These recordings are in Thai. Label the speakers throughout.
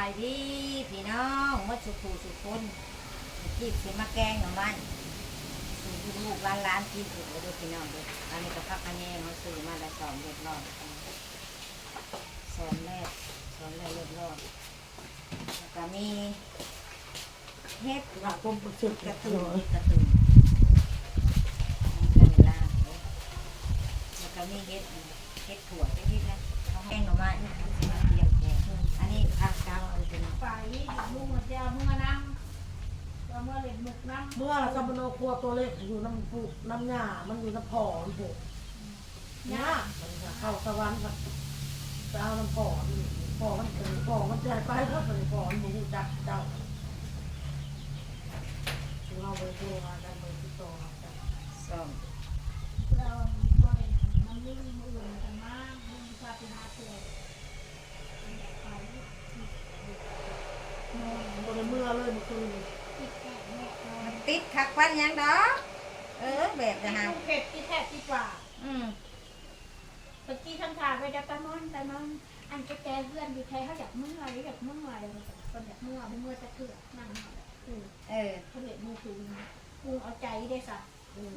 Speaker 1: ายดีพี่น้องมดสุขูสุขคนจีบสิมาแกงหน่อมันสู่ลูกร้านร้านกินอยู่เด้อพี่น้องเด้ออันนี้ก็พักอันนี้เขาซื้อมาได้สองเรียบร้อยสองแรกสองแรกเรียบร้อยแล้วก็มีเฮ็ด
Speaker 2: หลักกลมสุด
Speaker 1: กระตุ้นกระตุ้นกันเวลาแล้วก็มีเฮ็ดเฮ็ดถั่วเฮ็ดนิดนะเขาแห้งหน่อไม้นี่คือสิมาเตรียมแกงอันนี้ผักกาวเอา ไปเป็น
Speaker 3: ฝ่ายนี้ลุงมาเจ้าเมื่อน้ำก็เมื่อเล่นหมึกน้ำ
Speaker 2: เมื่อเราทำมโนครัวตัวเล็กอยู่น้ำผูกน้ำหญ้ามันอยู่น้ำผอมผูกหญ้าเข้าสวรรค์ครับเอาน้ำผอมผอมมันเป็นผอมันใหญ่ไปก็เป็นผอมมูจักเจ้าเราไปตัวกันไปติดต่อกัน
Speaker 1: ส้ม
Speaker 3: เราก็เล่นน้ำลิ่งมืออื่นกันมากลุงพาไปหาเพื่อนไป
Speaker 2: ตัวใน เมื่อเลยเมื่อคืน
Speaker 3: ติดแก่แม่นอน
Speaker 1: มันติดคักวันหยังดอกเออแบบนะฮะ
Speaker 3: ลุงเผ็ดที่แท้ที่กว่า
Speaker 1: อืม
Speaker 3: ตะกี้ทั้งทางไปจะตะมอนตะมอนอันจะแกเพื่อนดีแท้เขาอยากมึงอะไรอยากมึงอะไรคนอยากมึงอะไรเมื่อจะเกิดนั่งคือ
Speaker 1: เออ
Speaker 3: เขาเห็นมือถือลุงเอาใจได้สัก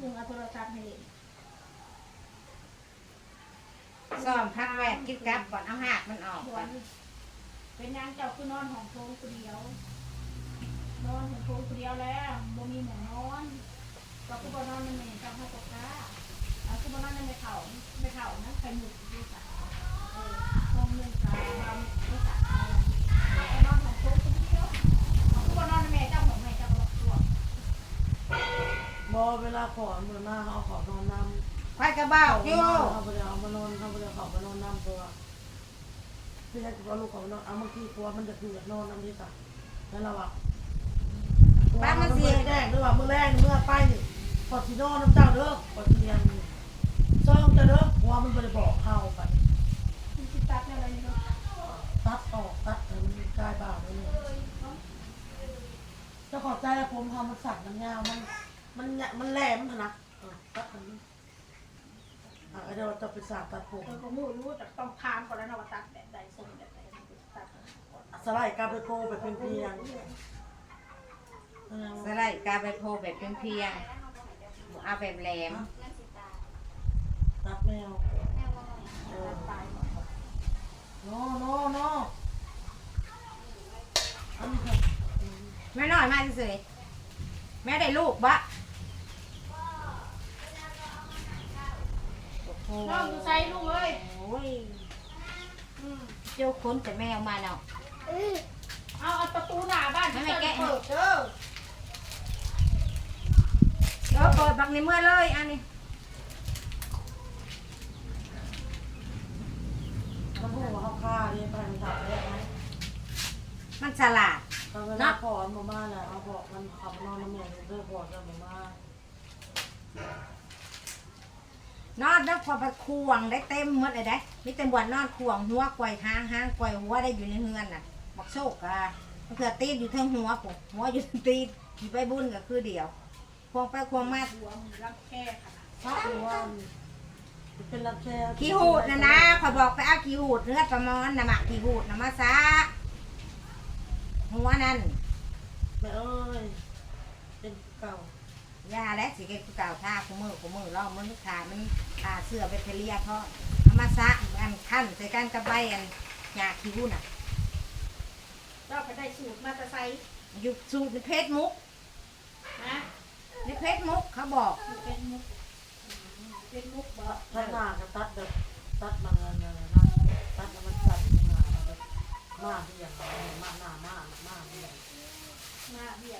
Speaker 3: ลุงเอาโทรศัพท์ให้เล่น
Speaker 1: ซ้อมพักแวดกินกับก่อนเอาหักมันออก
Speaker 3: หั
Speaker 1: ก่
Speaker 3: ว
Speaker 1: อน
Speaker 3: นี่เป็นนางเจ้าคือนอนของโถงคนเดียว นอนของโถงคนเดียวแล้วบ่มีหมอนนอนก็คือบ่นอนในเมนกับห้าตกค้าเอาคือบ่นอนในเถาในเถานะใครหมุดดูสาเออห้องหนึ่งสามบำดูสาเอานอนของโถงคนเดียวเอาคือบ่นอนในแม่เจ้าของแม่เจ้าก็บอกตัว
Speaker 2: บอเวลาขอเมื่อหน้าเขาขอนอนน้ำ
Speaker 1: ไฟกระเบ้าอยู่
Speaker 2: เขาไปเอามานอนเขาไปเอาเขามานอนน้ำตัวพี่จะกลัวลูกเขานอนเอาเมื่อกี้กลัวมันจะคือนอนน้ำที่สักนั่นเราอะ บ้านมันเสียแดงด้วยว่าเมื่อแรกเมื่อไปนี่พอสีนอนน้ำเจ้าเด้อพอเทียนซ่องจะเด้อหัวมันไปบอกเข้าไป
Speaker 3: คุณคิดตัดอะไรนี่ก็
Speaker 2: ตัดออกตัดมันกลายบ่าวเลยจะขอใจผมทำมันสั่นมันยาวมันมันมันแหลมนะตัดมันอะเดี๋ยวจะไปสาตัดผม
Speaker 3: เออก็มูรู้แต่ต้องพามก่อนแล้วเนาะว่าตัดแบบใดทรงแบบใดตัด
Speaker 2: สไลด์กาไปโกไปเป็นเพียง
Speaker 1: สไลด์ กาไปโพแบบเป็นเพียงเอาแบบแหลม
Speaker 2: ตัดแมว
Speaker 3: เออตายหมด
Speaker 2: โนโนโนอันนี้ค่ะ
Speaker 1: แม่น้อยมาเฉยๆแม่ได้ลูกบะโอ้โห
Speaker 3: น้องดูใส่ลูกเอ้ย
Speaker 1: โอ้ยเจ้าค้นแต่แมวมาเนาะ
Speaker 3: เอาเอาประตูหน้าบ้านที่เปิดเปิดเด้อ
Speaker 1: เออเปิดบักในเมื่อเลย อันนี้
Speaker 2: เขาพูดว่าเขาฆ่าเนี่ยไปมันตัดได้ไหม
Speaker 1: มันฉลาด
Speaker 2: ตอนเวลาพอมาม่าแหละเขาบอกมันขับนอนน้ำแม่เด้อพอจะมาม่าน
Speaker 1: อนแล้วพอไปควงได้เต็มหมดเลยได้มีแต่บวนนอนควงหัวไกวหางหางไกวหัวได้อยู่ในเฮือนน่ะบักโชคอะมันเกือตีนอยู่เทั้งหัวผมหัวอยู่เทิงตีนอยู่ไปบุญก็คือเดียว ควงไปควงมา
Speaker 3: หัวมึงรักแค่ขนาด
Speaker 2: พระหรือว่าเป็นรักแค่
Speaker 1: ขี้หูดนะนะขอยบอกไปเอาขี้หูดเลือดประมอนนะหมักขี้หูดนะมาซะหัวนั่น
Speaker 2: แม่เอ้ยเป็นเก่ายา
Speaker 1: และสิเกกูเก่าท่ากูมือกูมือล่องมือขามันขาเสื้อไปเพลียทอดเอามาซะอันขั้นใส่กันกระใบอันยาขี้หูดน่ะ
Speaker 3: เราไปได้สูตรมาตะไซ
Speaker 1: อยู่สูตรในเพชรมุก
Speaker 3: นะ
Speaker 1: ในเพชรมุกเขาบอก
Speaker 3: เป็นมุกเป็นมุกบ่
Speaker 2: ถ้าหน้าก็ตัดแบบตัดมันนะตัดแล้วมันตัดมาแบบมาที่อย่างมาหน้ามามาที่อย่าง
Speaker 3: มาเบี้ย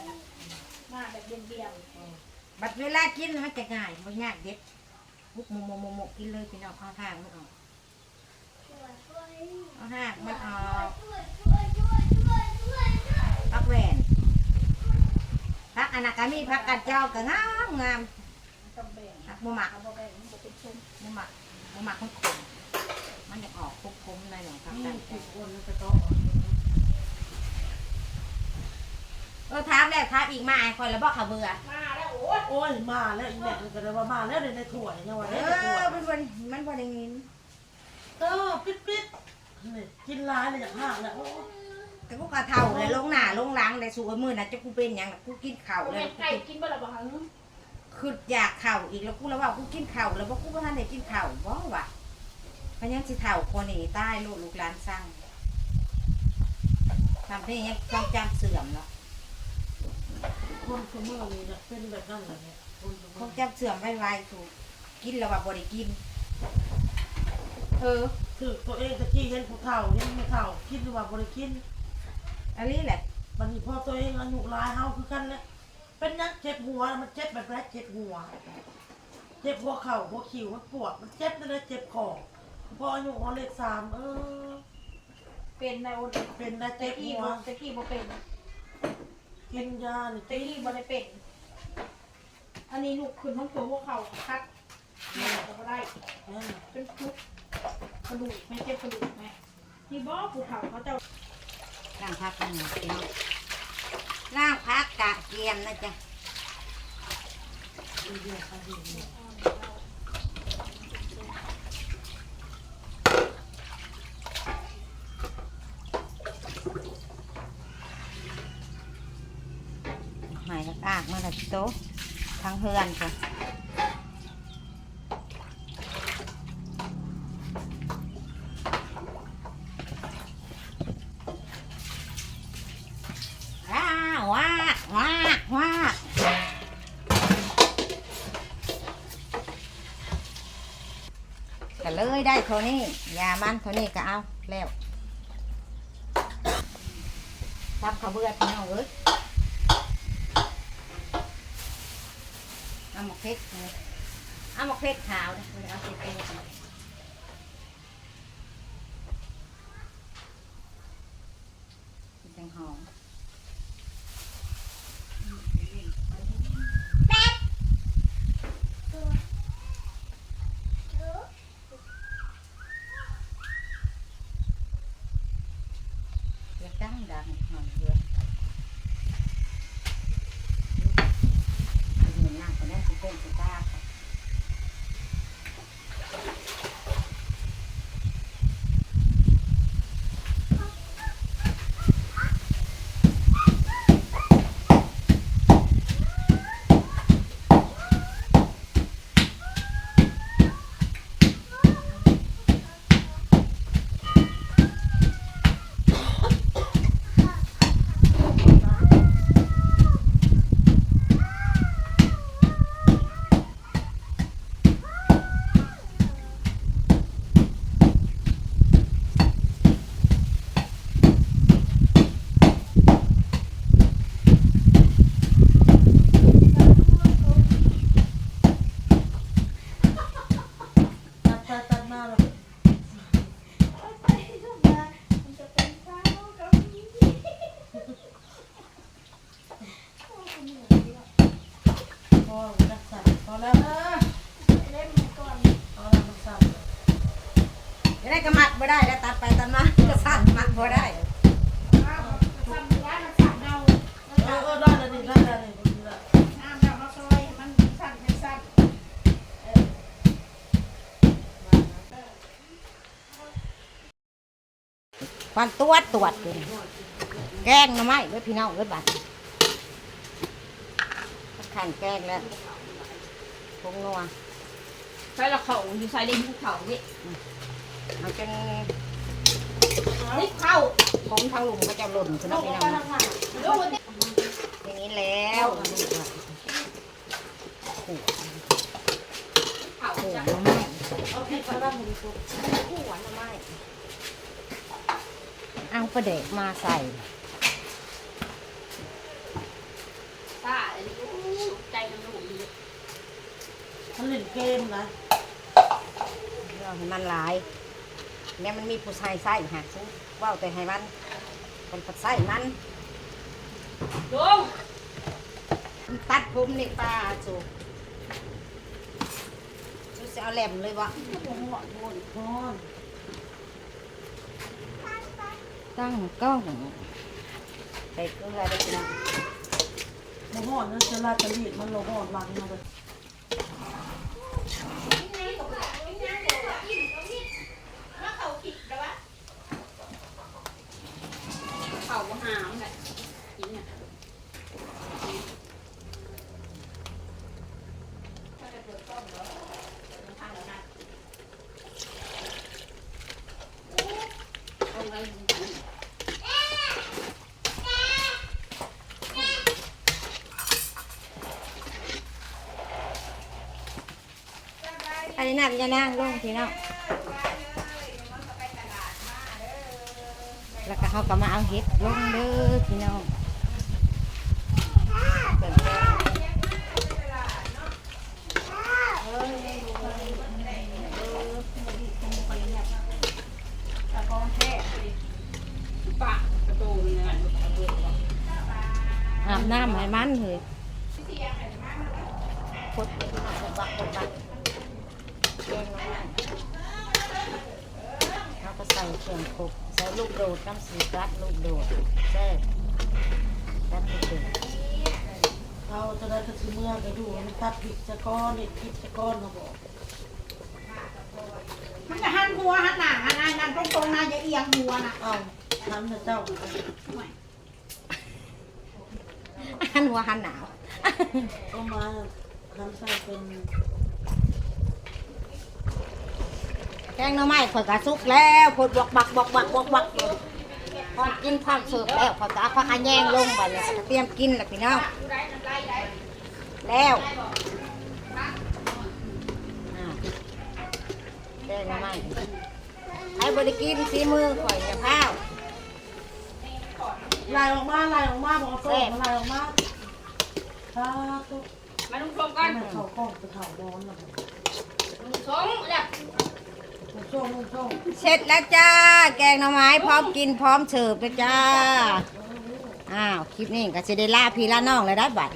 Speaker 3: มาแบบเบี้ยเบี้ย
Speaker 1: บัดเวลากินมันจะง่ายมันยากเด็ดมุกมุกมุกมุกมุกกินเลยพี่น้องเอาทางมันออกเอาทางมันออกพักแหวนพัก อนาคามีพักกัดเจ้าก็งามงาม
Speaker 3: ต้องแบ่ง
Speaker 1: พักบุหมัก
Speaker 3: เอาบ่แบ่งมันจะเป็นชุ่ม
Speaker 1: บุหมักบุหมักมันขมมันจะออกคุกๆหน่อยหน่อยพัก
Speaker 2: นี่
Speaker 1: กัด
Speaker 2: ติ
Speaker 1: เจ้า
Speaker 2: ดอ้วนไปต่อ
Speaker 1: เออถามแล้วถามอีกมาไอ้คอยแล้วบอกเขาเบื่อ
Speaker 3: มาแล้วโอ้ย
Speaker 2: โอ้ยมาแล้วอีแม่ก็เลยว่ามาแล้วในถั่วเนี่ยว่า
Speaker 1: เอ
Speaker 2: ในถั่ว
Speaker 1: อมันบนมันบนอย่างนี้
Speaker 2: เออปิดปิดนี่กินร้ายเลยอย่างห้าแล้วโอ้
Speaker 1: แต่กูกระเท่าเลยลงหน้าลงหลังแต่สู้มือน่ะจะกูเป็นหยังน่ะกูกินข้าว
Speaker 3: เอา
Speaker 1: แล้
Speaker 3: แม่
Speaker 1: ว
Speaker 3: ไก่กินบ่ละบ่หัง
Speaker 1: คืออยากข้าวอีกแล้วกูแล้วว่ากูกินข้าวแล้วบ่กูบ่ทันได้กินข้าวบ่วะเพราะยังสิเท่าคนนี้ตายลูกลูกหลานสร้างทำให้ยังความจำเสื่อมเนาะ
Speaker 2: คนสมอนี่เนี่ยเป็นแบบนั้นแหละเนี่ยคนสม
Speaker 1: ควา
Speaker 2: อ
Speaker 1: มจำเสื่อมไวๆถูกกินแล้วว่าบ่ได้กินเออ
Speaker 2: คือตัวเองตะกี้เห็นผู้เฒ่าเห็นผู้เฒ่าคิดว่าบ่ได้กิน
Speaker 1: อันนี้แหละ
Speaker 2: บัดนี้พอตัวเองอายุหลายเฮาคือกันแหละเป็นนักเจ็บหัวมันเจ็บแบบแรกเจ็บหัว เจ็บหัวเข่าหัวคิ้วมันปวดมันเจ็บนั่นแหละเจ็บคอพออายุเขาเลขสามเออ
Speaker 3: เป็นในโอด
Speaker 2: เป็นได้
Speaker 3: แต่
Speaker 2: เจ็บ
Speaker 3: กี้
Speaker 2: หัว
Speaker 3: บ่แต่กี้บ่เป็น
Speaker 2: กินยานี่
Speaker 3: แต่กี้บ่ได้เป็น อันนี้ลูกขึ้นมันตัวหัวเข่าคัดแม่ก็บ่ได้
Speaker 2: นั่นน่ะ
Speaker 3: เป็นทุกกระดูกแม่เจ็บกระดูกแม่นี่บ่ผู้เฒ่าเขาเจ้า
Speaker 1: ล่างพักกันหน่อยพี่น้องล่างพักกะเกียมนะจ๊ะ
Speaker 2: อีเดียวค่ะอีเดียว
Speaker 1: หมากากมาแล้วโต๊ะทั้งเฮือนค่ะว้าวว้าว้าว้าก็ เลยได้เท่านี้ยามันเท่านี้ก็เอาแล้วทำข้าวเบื่อพี่น้องเอ้ยเอาหมกเพชรเอาหมกเพชรขาวนะเอาสีเป็นจังหอม ดังดังหอมเรือะเห็นหน้าคนนั้นสิเป็นสิตาค่ะ
Speaker 2: ตัดตัดตัดหน้าแล้ว
Speaker 3: มันจะเป็นข้าวกับนี้
Speaker 2: พอรักษาพอแล้ว
Speaker 3: เออเล่นมันก่อน
Speaker 2: พอแล้วรักษา
Speaker 1: จะได้กระมัด บ่ได้แล้วตัดไปตัดมาก็สั่นมัดบ่ได้
Speaker 3: อ้าวสั่นได้มันสั่นเดา
Speaker 2: เออได้แล้วา
Speaker 3: มาซอยมันสั่นเป็นสั่น
Speaker 1: ฟันตรวจตรวจอยู่นี่แกงน่อไม้เว้ยพี่น้องเว้ยบัดขันแกงแล้วพงนัว
Speaker 3: ใช้ละเขาอยู่ใส่เล่นภูเขานี่
Speaker 1: เอาจน
Speaker 3: นี่เข้า
Speaker 1: ผมทางลุงก็จะหล่นขึ้นมาพี่น้อง
Speaker 2: ไป
Speaker 1: นะ
Speaker 2: ทางหน้า
Speaker 3: ดูนี่
Speaker 1: อย่างนี้แล้วขู่
Speaker 3: เขา
Speaker 1: ขู่
Speaker 3: จะ
Speaker 1: หน่อไม้ขู่หน่อไม้เอาประเด็กมาใส่
Speaker 3: ใจมัน
Speaker 2: เล่นเกมนะ
Speaker 1: เราให้มันหลาย เนี่ยมันมีผู้ชายใส่หากซุว่าวแต่ให้มันเป็นผัดใส่มัน
Speaker 3: ลุง
Speaker 1: มันตัดผมในปลาจูจูจะเอาแหลมเลยวะ
Speaker 3: หัวหัวโดน
Speaker 2: พอน
Speaker 1: ตั้งกล้องใส่เกลือได้จ้ะ
Speaker 2: มาห่อนนั่นจะลาจะรีดมันเราห่อนหลังมาเลย
Speaker 1: อันนี้นั่งจะนั่งลงพี่น้องแล้วก็เขาก็มาเอาเห็ดลงเด้อพี่น้องเปิดแก้ว
Speaker 3: ตะกอา
Speaker 1: บน้ำให้มันเลยพดบักบักบักงน้ำเราก็ใส่เครื่องครบใส่ลูกโดดน้ำสีกัดลูกโดดแซ่บกัดลูกโดด
Speaker 2: เอาจะได้กระชิเมื่อก็ดูมันตัดผิดจะก้อนเด็ดผิดจะก้อนเขาบอก
Speaker 3: มันจะหันหัวหันหน้าหันหน้าหันตรงๆนะอย่าเอียงหัวนะ
Speaker 2: เอาทำนะเจ้า
Speaker 1: หันหัวหันหนาว
Speaker 2: ก็มาทำใส่เป็น
Speaker 1: แกงหน้ำไม้ข่อยกระซุกแล้วพดบกบักบกบักบกบักอยู่พอกินพร้อมเสิร์ฟแล้วพอจะเอาผักอันแยงลงไปเลยก็เตรียมกินแล้วพี่น้องแล้วอ่าแกงหน้ำไม้ให้บริกินสีมือข่อยอย่าพร้าว
Speaker 2: ลายออกมาลายออกมาบอกโซ่ลายออกมาถ้าตุ๊ก
Speaker 3: มาลุงชมกัน
Speaker 2: มันเขากล้องจะเถ่าร้อนนะ
Speaker 3: ลุงชมแหละ
Speaker 2: มันโซ่มันโซ่
Speaker 1: เสร็จแล้วจ้า แกงหน่อไม้พร้อมกินพร้อมเสิร์ฟเลยจ้า อ้าวคลิปนี้ก็จะได้ลาพี่ลาน้องเลยได้บัตร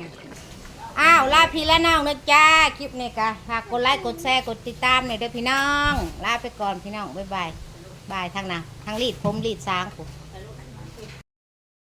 Speaker 1: อ้าวลาพี่ลาน้องนะจ้าคลิปนี้ก็ฝากกดไลค์กดแชร์กดติดตามหน่อยเด้อพี่น้อง ลาไปก่อนพี่น้องบ๊ายบายบายทางนะทางรีดผมรีดสางผม